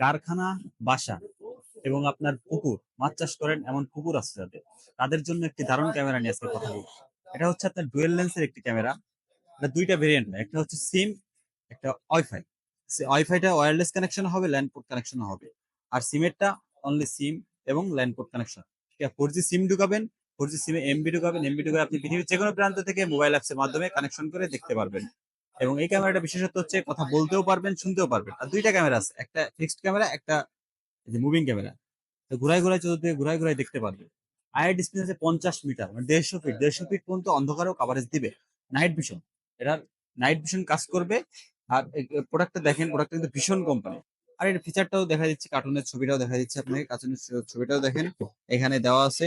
কারখানা, বাসা এবং আপনার পুকুর, মাছ চাষ করেন এমন পুকুর আছে যাদের। তাদের জন্য একটি দারুণ ক্যামেরা নিয়ে আজকে কথা বলব এটা হচ্ছে আপনার ডুয়েল লেন্সের একটি ক্যামেরা। এটা দুইটা ভেরিয়েন্ট একটা হচ্ছে সিম একটা ওয়াইফাই। সে ওয়াইফাইটা ওয়্যারলেস কানেকশন হবে ল্যান্ড পোর্ট কানেকশন হবে। আর সিমেরটা অনলি সিম এবং land port connection four G sim ঢুকাবেন four G সিমে এমবি ঢুকাবেন। এমবি ঢুকাবে আপনি পৃথিবীর যে কোনো প্রান্ত থেকে মোবাইল অ্যাপসের মাধ্যমে কানেকশন করে দেখতে পারবেন। এবং এই ক্যামেরাটা বিশেষত্ব হচ্ছে কথা বলতেও পারবেন, শুনতেও পারবেন। আর দুইটা ক্যামেরা আছে, একটা ফিক্সড ক্যামেরা, একটা মুভিং ক্যামেরা। তো ঘুরাই ঘুরাই চতুর্দিকে ঘুরাই ঘুরাই দেখতে পারবে। আয়ের ডিসপ্লে আছে পঞ্চাশ মিটার মানে দেড়শো ফিট দেড়শো ফিট পর্যন্ত অন্ধকারেও কাভারেজ দিবে। নাইট ভিশন এটার নাইট ভিশন কাজ করবে। আর প্রোডাক্টটা দেখেন প্রোডাক্টটা কিন্তু ভীষণ কোম্পানি আর এর ফিচারটাও দেখা দিচ্ছে কার্টুনের ছবিটাও দেখা দিচ্ছে আপনাকে কার্টুনের ছবিটাও দেখেন। এখানে দেওয়া আছে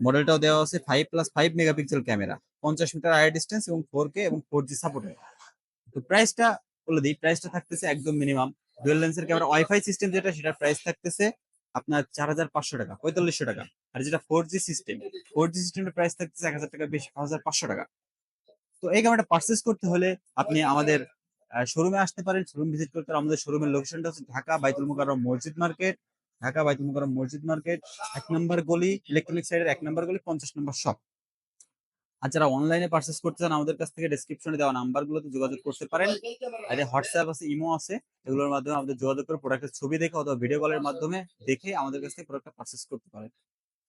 মডেলটাও দেওয়া আছে five plus five megapixel camera পঞ্চাশ মিটার আয়ার ডিস্টেন্স এবং ফোর কে এবং ফোর জি সাপোর্টেড তো প্রাইসটা বলে দিই প্রাইসটা থাকতেছে একদম মিনিমাম ডুয়েল লেন্সের ক্যামেরা ওয়াইফাই সিস্টেম যেটা, সেটার প্রাইস থাকতেছে আপনার চার হাজার পাঁচশো টাকা, পঁয়তাল্লিশশো টাকা। আর যেটা four G system four G সিস্টেমের প্রাইস থাকতেছে এক হাজার টাকা বেশি, পাঁচ হাজার পাঁচশো টাকা। তো এই ক্যামেরাটা পারচেস করতে হলে আপনি আমাদের শোরুমে আসতে পারেন। শোরুম ভিজিট করতে হলে আমাদের শোরুমের লোকেশনটা হচ্ছে ঢাকা বাইতুল মুকাররম মসজিদ মার্কেট ঢাকা বাইতুল মুকাররম মসজিদ মার্কেট, এক নম্বর গলি ইলেকট্রনিক সাইডের এক নম্বর গলি, পঞ্চাশ নম্বর শপ আর যারা অনলাইনে পার্চেস করতে চান, আমাদের কাছ থেকে ডিসক্রিপশনে দেওয়া নাম্বারগুলোতে যোগাযোগ করতে পারেন। আর হোয়াটসঅ্যাপ আছে ইমো আছে, এগুলোর মাধ্যমে আমাদের যোগাযোগ করে প্রোডাক্টের ছবি দেখে অথবা ভিডিও কলের মাধ্যমে দেখে আমাদের কাছ থেকে প্রোডাক্টটা পারচেস করতে পারেন।